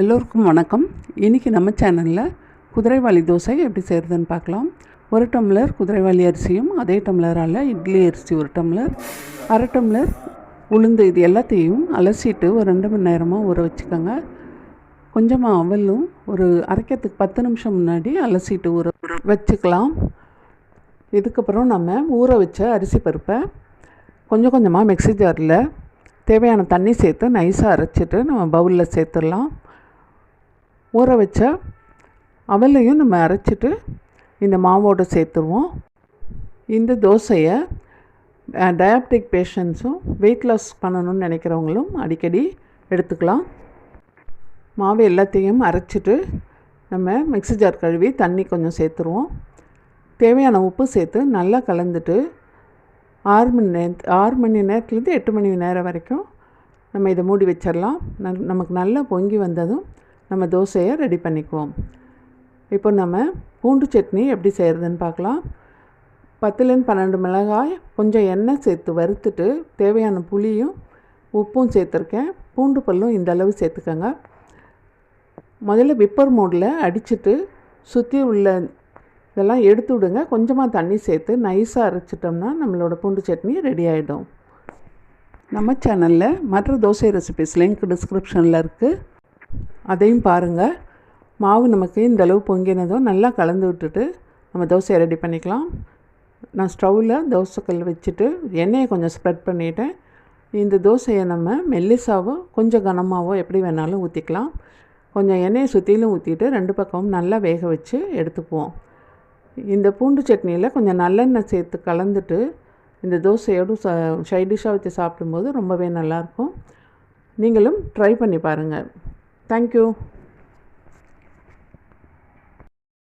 எல்லோருக்கும் வணக்கம். இன்றைக்கி நம்ம சேனலில் குதிரைவாலி தோசை எப்படி செய்கிறதுன்னு பார்க்கலாம். ஒரு டம்ளர் குதிரைவாலி அரிசியும் அதே டம்ளரால் இட்லி அரிசி ஒரு டம்ளர் அரை டம்ளர் உளுந்து இது எல்லாத்தையும் அலசிட்டு ஒரு ரெண்டு மணி நேரமாக ஊற வச்சுக்கோங்க. கொஞ்சமாக அவலும் ஒரு அரைக்கிறதுக்கு பத்து நிமிஷம் முன்னாடி அலசிட்டு ஊற வச்சுக்கலாம். இதுக்கப்புறம் நம்ம ஊற வச்ச அரிசி பருப்பை கொஞ்சம் கொஞ்சமாக மிக்ஸி ஜாரில் தேவையான தண்ணி சேர்த்து நைஸாக அரைச்சிட்டு நம்ம பவுலில் சேர்த்துடலாம். ஊற வச்ச அவலையும் நம்ம அரைச்சிட்டு இந்த மாவோடு சேர்த்துருவோம். இந்த தோசையை டயாபெட்டிக் பேஷண்ட்ஸும் வெயிட் லாஸ் பண்ணணும்னு நினைக்கிறவங்களும் அடிக்கடி எடுத்துக்கலாம். மாவு எல்லாத்தையும் அரைச்சிட்டு நம்ம மிக்ஸி ஜார் கழுவி தண்ணி கொஞ்சம் சேர்த்துருவோம். தேவையான உப்பு சேர்த்து நல்லா கலந்துட்டு ஆறு மணி நேர ஆறு மணி நேரத்துலேருந்து எட்டு மணி நேரம் வரைக்கும் நம்ம இதை மூடி வச்சிடலாம். நல் நமக்கு நல்லா பொங்கி வந்ததும் நம்ம தோசையை ரெடி பண்ணிக்குவோம். இப்போ நம்ம பூண்டு சட்னி எப்படி செய்கிறதுன்னு பார்க்கலாம். பத்துலேருந்து பன்னெண்டு மிளகாய் கொஞ்சம் எண்ணெய் சேர்த்து வறுத்துட்டு தேவையான புளியும் உப்பும் சேர்த்துருக்கேன். பூண்டு பல்லும் இந்த அளவு சேர்த்துக்கோங்க. முதல்ல விப்பர் மோடில் அடிச்சுட்டு சுற்றி உள்ள இதெல்லாம் எடுத்து விடுங்க. கொஞ்சமாக தண்ணி சேர்த்து நைஸாக அரைச்சிட்டோம்னா நம்மளோட பூண்டு சட்னி ரெடி ஆகிடும் நம்ம சேனலில் மற்ற தோசை ரெசிபிஸ் லிங்க் டிஸ்கிரிப்ஷனில் இருக்குது அதையும் பாருங்கள் மாவு நமக்கு இந்தளவு பொங்கினதும் நல்லா கலந்து விட்டுட்டு நம்ம தோசையை ரெடி பண்ணிக்கலாம். நான் ஸ்டவ்வில் தோசைக்கல் வச்சுட்டு எண்ணெயை கொஞ்சம் ஸ்ப்ரெட் பண்ணிவிட்டேன் இந்த தோசையை நம்ம மெல்லிசாவோ கொஞ்சம் கனமாவோ எப்படி வேணாலும் ஊற்றிக்கலாம் கொஞ்சம் எண்ணெயை சுற்றிலும் ஊற்றிட்டு ரெண்டு பக்கமும் நல்லா வேக வச்சு எடுத்துப்போம் இந்த பூண்டு சட்னியில் கொஞ்சம் நல்லெண்ணெய் சேர்த்து கலந்துட்டு இந்த தோசையோடு ச சைடிஷாக வச்சு சாப்பிடும்போது ரொம்பவே நல்லாயிருக்கும் நீங்களும் ட்ரை பண்ணி பாருங்கள் ಥ್ಯಾಂಕ್ ಯು